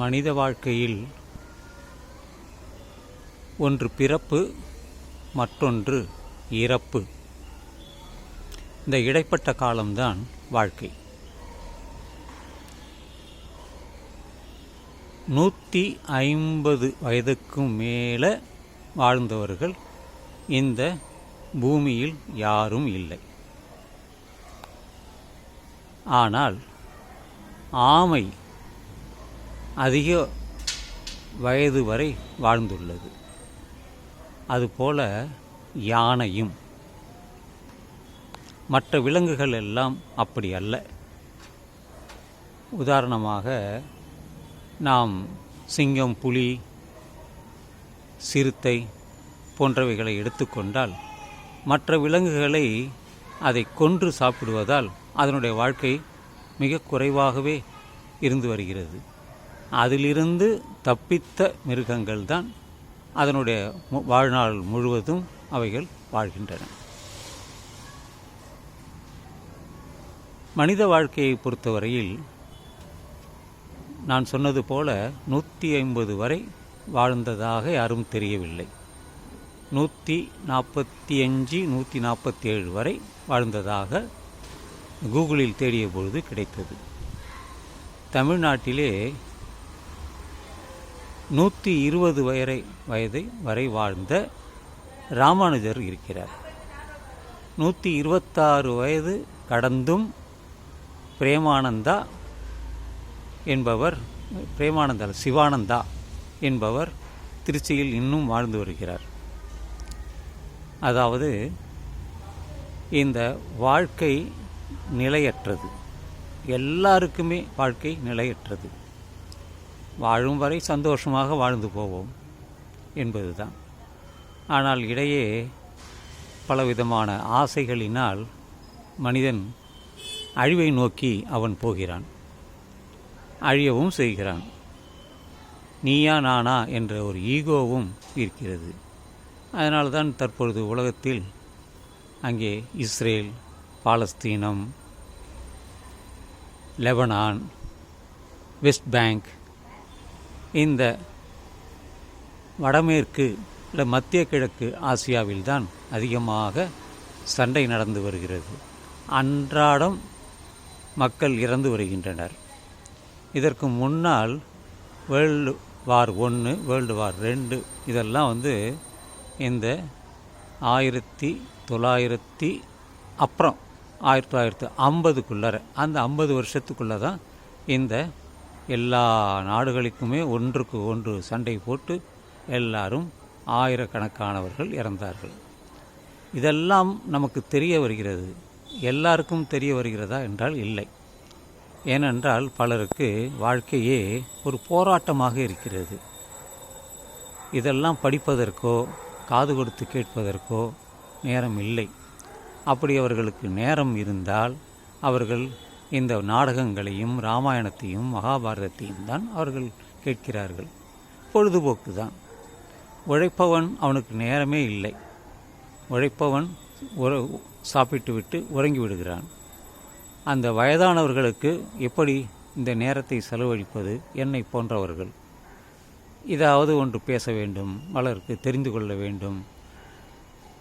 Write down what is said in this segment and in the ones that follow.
மனித வாழ்க்கையில் ஒன்று பிறப்பு மற்றொன்று இறப்பு. இந்த இடைப்பட்ட காலம்தான் வாழ்க்கை. நூற்றி ஐம்பது வயதுக்கும் மேலே வாழ்ந்தவர்கள் இந்த பூமியில் யாரும் இல்லை. ஆனால் ஆமை அதிக வயது வரை வாழ்ந்துள்ளது. அதுபோல யானையும். மற்ற விலங்குகள் எல்லாம் அப்படி அல்ல. உதாரணமாக நாம் சிங்கம் புலி சிறுத்தை போன்றவைகளை எடுத்துக்கொண்டால் மற்ற விலங்குகளை அதை கொன்று சாப்பிடுவதால் அதனுடைய வாழ்க்கை மிக குறைவாகவே இருந்து வருகிறது. அதிலிருந்து தப்பித்த மிருகங்கள் தான் அதனுடைய மு- வாழ்நாள் முழுவதும் அவைகள் வாழ்கின்றன. மனித வாழ்க்கையை பொறுத்தவரையில் நான் சொன்னது போல நூற்றி ஐம்பது வரை வாழ்ந்ததாக யாரும் தெரியவில்லை. நூற்றி நாற்பத்தி அஞ்சு நூற்றி நாற்பத்தி ஏழு வரை வாழ்ந்ததாக கூகுளில் தேடிய பொழுது கிடைத்தது. தமிழ்நாட்டிலே நூற்றி இருபது வயரை வயதை வரை வாழ்ந்த ராமானுஜர் இருக்கிறார். நூற்றி இருபத்தாறு வயது கடந்தும் பிரேமானந்தா என்பவர் பிரேமானந்தா சிவானந்தா என்பவர் திருச்சியில் இன்னும் வாழ்ந்து வருகிறார். அதாவது இந்த வாழ்க்கை நிலையற்றது. எல்லாருக்குமே வாழ்க்கை நிலையற்றது. வாழும் வரை சந்தோஷமாக வாழ்ந்து போவோம் என்பதுதான். ஆனால் இடையே பலவிதமான ஆசைகளினால் மனிதன் அழிவை நோக்கி அவன் போகிறான். அழியவும் செய்கிறான். நீயா நானா என்ற ஒரு ஈகோவும் இருக்கிறது. அதனால் தான் தற்பொழுது உலகத்தில் அங்கே இஸ்ரேல் பாலஸ்தீனம் லெபனான் வெஸ்ட் பேங்க் இந்த வடமேற்கு இல்லை மத்திய கிழக்கு ஆசியாவில்தான் அதிகமாக சண்டை நடந்து வருகிறது. அன்றாடம் மக்கள் இறந்து வருகின்றனர். இதற்கு முன்னால் வேர்ல்டு வார் ஒன்று வேர்ல்டு வார் ரெண்டு இதெல்லாம் வந்து இந்த ஆயிரத்தி தொள்ளாயிரத்தி அப்புறம் ஆயிரத்தி தொள்ளாயிரத்தி ஐம்பதுக்குள்ளார அந்த ஐம்பது வருஷத்துக்குள்ளே தான் இந்த எல்லா நாடுகளுக்குமே ஒன்றுக்கு ஒன்று சண்டை போட்டு எல்லாரும் ஆயிரக்கணக்கானவர்கள் இறந்தார்கள். இதெல்லாம் நமக்கு தெரிய வருகிறது. எல்லாருக்கும் தெரிய வருகிறதா என்றால் இல்லை. ஏனென்றால் பலருக்கு வாழ்க்கையே ஒரு போராட்டமாக இருக்கிறது. இதெல்லாம் படிப்பதற்கோ காது கொடுத்து கேட்பதற்கோ நேரம் இல்லை. அப்படி அவர்களுக்கு நேரம் இருந்தால் அவர்கள் இந்த நாடகங்களையும் ராமாயணத்தையும் மகாபாரதத்தையும் தான் அவர்கள் கேட்கிறார்கள். பொழுதுபோக்கு தான். உழைப்பவன் அவனுக்கு நேரமே இல்லை. உழைப்பவன் உற சாப்பிட்டு விட்டு உறங்கி விடுகிறான். அந்த வயதானவர்களுக்கு எப்படி இந்த நேரத்தை செலவழிப்பது என்னை போன்றவர்கள்? இதாவது ஒன்று பேச வேண்டும் பலருக்கு தெரிந்து கொள்ள வேண்டும்.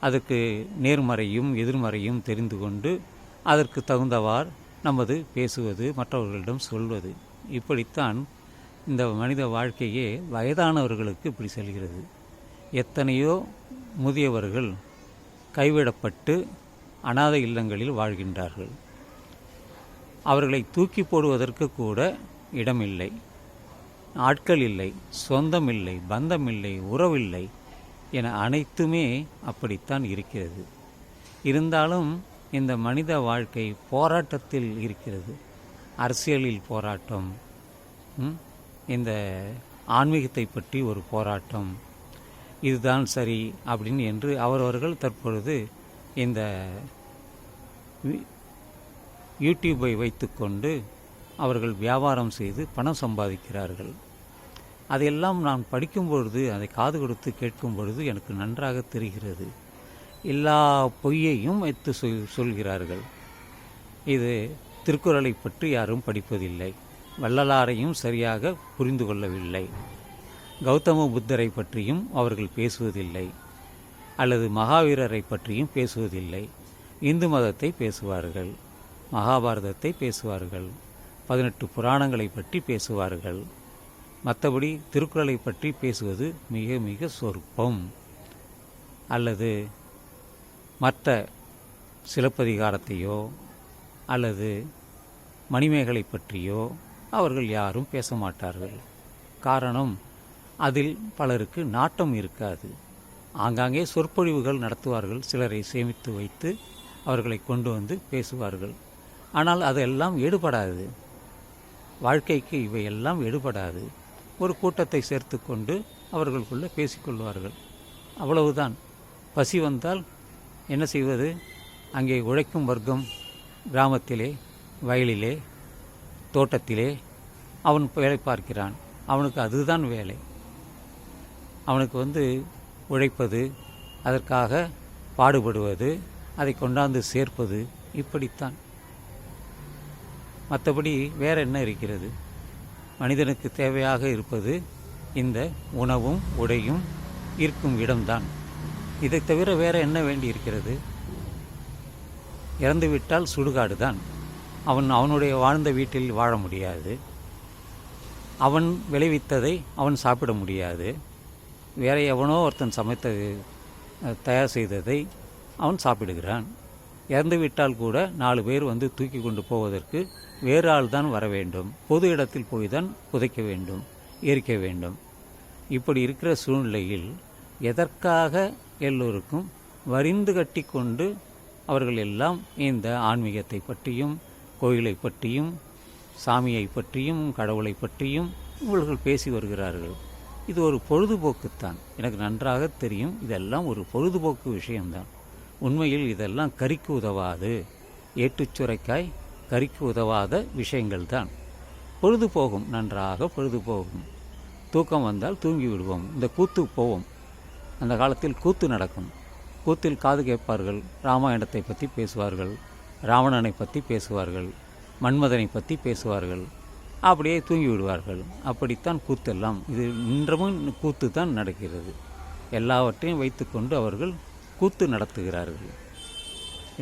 அதுக்கு நேர்மறையும் எதிர்மறையும் தெரிந்து கொண்டு அதற்கு தகுந்தவார் நமது பேசுவது மற்றவர்களிடம் சொல்வது இப்படித்தான் இந்த மனித வாழ்க்கையே வயதானவர்களுக்கு இப்படி செல்கிறது. எத்தனையோ முதியவர்கள் கைவிடப்பட்டு அனாதை இல்லங்களில் வாழ்கின்றார்கள். அவர்களை தூக்கி போடுவதற்கு கூட இடமில்லை. ஆட்கள் இல்லை சொந்தம் இல்லை பந்தம் இல்லை உறவில்லை என அனைத்துமே அப்படித்தான் இருக்கிறது. இருந்தாலும் இந்த மனித வாழ்க்கை போராட்டத்தில் இருக்கிறது. அரசியலில் போராட்டம் இந்த ஆன்மீகத்தை பற்றி ஒரு போராட்டம். இதுதான் சரி அப்படின்னு என்று அவரவர்கள் தற்பொழுது இந்த யூடியூப்பை வைத்துக்கொண்டு அவர்கள் வியாபாரம் செய்து பணம் சம்பாதிக்கிறார்கள். அதையெல்லாம் நான் படிக்கும் பொழுது அதை காது கொடுத்து கேட்கும் பொழுது எனக்கு நன்றாக தெரிகிறது. எல்லா பொய்யையும் வைத்து சொல் சொல்கிறார்கள். இது திருக்குறளை பற்றி யாரும் படிப்பதில்லை. வள்ளலாரையும் சரியாக புரிந்து கொள்ளவில்லை. கௌதம புத்தரை பற்றியும் அவர்கள் பேசுவதில்லை. அல்லது மகாவீரரை பற்றியும் பேசுவதில்லை. இந்து மதத்தை பேசுவார்கள். மகாபாரதத்தை பேசுவார்கள். பதினெட்டு புராணங்களை பற்றி பேசுவார்கள். மற்றபடி திருக்குறளை பற்றி பேசுவது மிக மிக சொற்பம். அல்லது மற்ற சிலப்பதிகாரத்தையோ அல்லது மணிமேகலை பற்றியோ அவர்கள் யாரும் பேச மாட்டார்கள். காரணம் அதில் பலருக்கு நாட்டம் இருக்காது. ஆங்காங்கே சொற்பொழிவுகள் நடத்துவார்கள் சிலரை சேமித்து வைத்து அவர்களை கொண்டு வந்து பேசுவார்கள். ஆனால் அதெல்லாம் எடுபடாது வாழ்க்கைக்கு இவையெல்லாம் எடுபடாது ஒரு கூட்டத்தை சேர்த்து கொண்டு அவர்களுக்குள்ளே பேசிக்கொள்வார்கள். அவ்வளவுதான். பசி வந்தால் என்ன செய்வது? அங்கே உழைக்கும் வர்க்கம் கிராமத்திலே வயலிலே தோட்டத்திலே அவன் வேலை பார்க்கிறான். அவனுக்கு அதுதான் வேலை. அவனுக்கு வந்து உழைப்பது அதற்காக பாடுபடுவது அதை கொண்டாந்து சேர்ப்பது இப்படித்தான். மற்றபடி வேற என்ன இருக்கிறது? மனிதனுக்கு தேவையாக இருப்பது இந்த உணவும் உடையும் இருக்கும் இடம்தான். இதை தவிர வேற என்ன வேண்டி இருக்கிறது இறந்துவிட்டால் சுடுகாடு தான் அவன் அவனுடைய வாழ்ந்த வீட்டில் வாழ முடியாது. அவன் விளைவித்ததை அவன் சாப்பிட முடியாது. வேற எவனோ ஒருத்தன் சமைத்தது தயார் செய்ததை அவன் சாப்பிடுகிறான். இறந்துவிட்டால் கூட நாலு பேர் வந்து தூக்கி கொண்டு போவதற்கு வேறு ஆள் தான் வர வேண்டும். பொது இடத்தில் போய் தான் புதைக்க வேண்டும் எரிக்க வேண்டும். இப்படி இருக்கிற சூழ்நிலையில் எதற்காக எல்லோருக்கும் வரிந்து கட்டி கொண்டு அவர்கள் எல்லாம் இந்த ஆன்மீகத்தை பற்றியும் கோயிலை பற்றியும் சாமியை பற்றியும் கடவுளை பற்றியும் இவர்கள் பேசி வருகிறார்கள். இது ஒரு பொழுதுபோக்குத்தான். எனக்கு நன்றாக தெரியும். இதெல்லாம் ஒரு பொழுதுபோக்கு விஷயம்தான். உண்மையில் இதெல்லாம் கறிக்கு உதவாது. ஏட்டுச்சுரைக்காய் கறிக்கு உதவாத விஷயங்கள் தான் பொழுது போகும் நன்றாக பொழுது போகும் தூக்கம் வந்தால் தூங்கி விடுவோம் இந்த கூத்து போவோம். அந்த காலத்தில் கூத்து நடக்கும். கூத்தில் காது கேட்பார்கள். ராமாயணத்தை பற்றி பேசுவார்கள். ராவணனை பற்றி பேசுவார்கள். மன்மதனை பற்றி பேசுவார்கள். அப்படியே தூங்கி விடுவார்கள். அப்படித்தான் கூத்தெல்லாம். இது இன்றமும் கூத்து தான் நடக்கிறது. எல்லாவற்றையும் வைத்துக்கொண்டு அவர்கள் கூத்து நடத்துகிறார்கள்.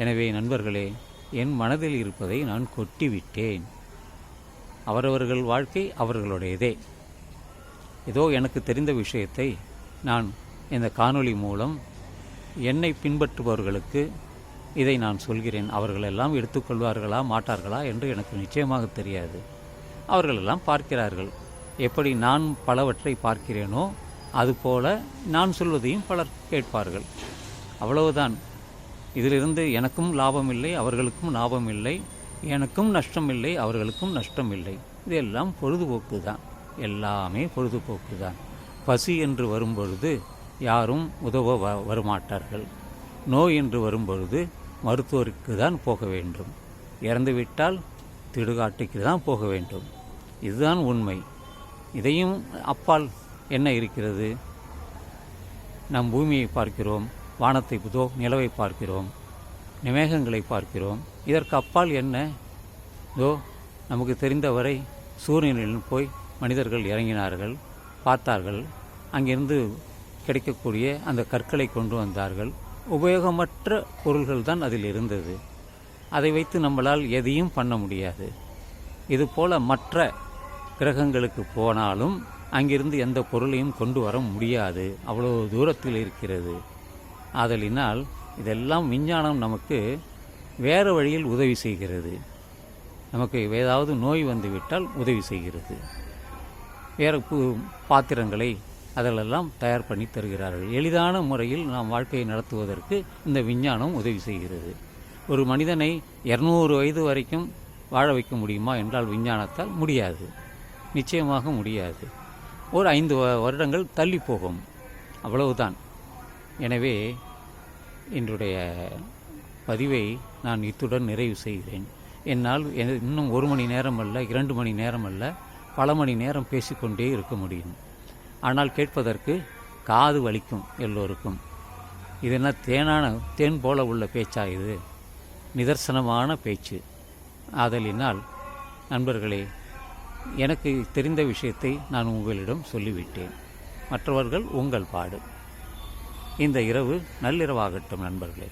எனவே நண்பர்களே என் மனதில் இருப்பதை நான் கொட்டிவிட்டேன். அவரவர்கள் வாழ்க்கை அவர்களுடையதே. ஏதோ எனக்கு தெரிந்த விஷயத்தை நான் இந்த காணொளி மூலம் என்னை பின்பற்றுபவர்களுக்கு இதை நான் சொல்கிறேன். அவர்களெல்லாம் எடுத்துக்கொள்வார்களா மாட்டார்களா என்று எனக்கு நிச்சயமாக தெரியாது. அவர்களெல்லாம் பார்க்கிறார்கள். எப்படி நான் பலவற்றை பார்க்கிறேனோ அதுபோல நான் சொல்வதையும் பலர் கேட்பார்கள். அவ்வளவுதான். இதிலிருந்து எனக்கும் லாபம் இல்லை அவர்களுக்கும் லாபம் இல்லை எனக்கும் நஷ்டம் இல்லை அவர்களுக்கும் நஷ்டம் இல்லை இதெல்லாம் பொழுதுபோக்கு தான் எல்லாமே பொழுதுபோக்கு தான் பசி என்று வரும்பொழுது யாரும் உதவ வ வரமாட்டார்கள். நோய் என்று வரும்பொழுது மருத்துவருக்கு தான் போக வேண்டும். இறந்துவிட்டால் திடுகாட்டுக்கு தான் போக வேண்டும். இதுதான் உண்மை. இதையும் அப்பால் என்ன இருக்கிறது? நம் பூமியை பார்க்கிறோம் வானத்தை புதோ நிலவை பார்க்கிறோம் நிமேகங்களை பார்க்கிறோம். இதற்கு அப்பால் என்ன? இதோ நமக்கு தெரிந்தவரை சூரியனில் போய் மனிதர்கள் இறங்கினார்கள் பார்த்தார்கள். அங்கிருந்து கிடைக்கக்கூடிய அந்த கற்களை கொண்டு வந்தார்கள். உபயோகமற்ற பொருள்கள் தான் அதில் இருந்தது. அதை வைத்து நம்மளால் எதையும் பண்ண முடியாது. இதுபோல் மற்ற கிரகங்களுக்கு போனாலும் அங்கிருந்து எந்த பொருளையும் கொண்டு வர முடியாது. அவ்வளோ தூரத்தில் இருக்கிறது. ஆதலினால் இதெல்லாம் விஞ்ஞானம் நமக்கு வேறு வழியில் உதவி செய்கிறது. நமக்கு ஏதாவது நோய் வந்துவிட்டால் உதவி செய்கிறது. வேறு பு பாத்திரங்களை அதிலெல்லாம் தயார் பண்ணி தருகிறார்கள். எளிதான முறையில் நாம் வாழ்க்கையை நடத்துவதற்கு இந்த விஞ்ஞானம் உதவி செய்கிறது. ஒரு மனிதனை இரநூறு வயது வரைக்கும் வாழ வைக்க முடியுமா என்றால் விஞ்ஞானத்தால் முடியாது. நிச்சயமாக முடியாது. ஒரு ஐந்து வ- வருடங்கள் தள்ளி போகும். அவ்வளவுதான். எனவே என்னுடைய பதிவை நான் இத்துடன் நிறைவு செய்கிறேன். என்னால் இன்னும் ஒரு மணி நேரம் அல்ல இரண்டு மணி நேரம் அல்ல பல மணி நேரம் பேசிக்கொண்டே இருக்க முடியும். ஆனால் கேட்பதற்கு காது வலிக்கும் எல்லோருக்கும். இது என்ன தேனான தேன் போல உள்ள பேச்சா இது? நிதர்சனமான பேச்சு. ஆதலினால் நண்பர்களே எனக்கு தெரிந்த விஷயத்தை நான் உங்களிடம் சொல்லிவிட்டேன். மற்றவர்கள் உங்கள் பாடு. இந்த இரவு நள்ளிரவாகட்டும் நண்பர்களே.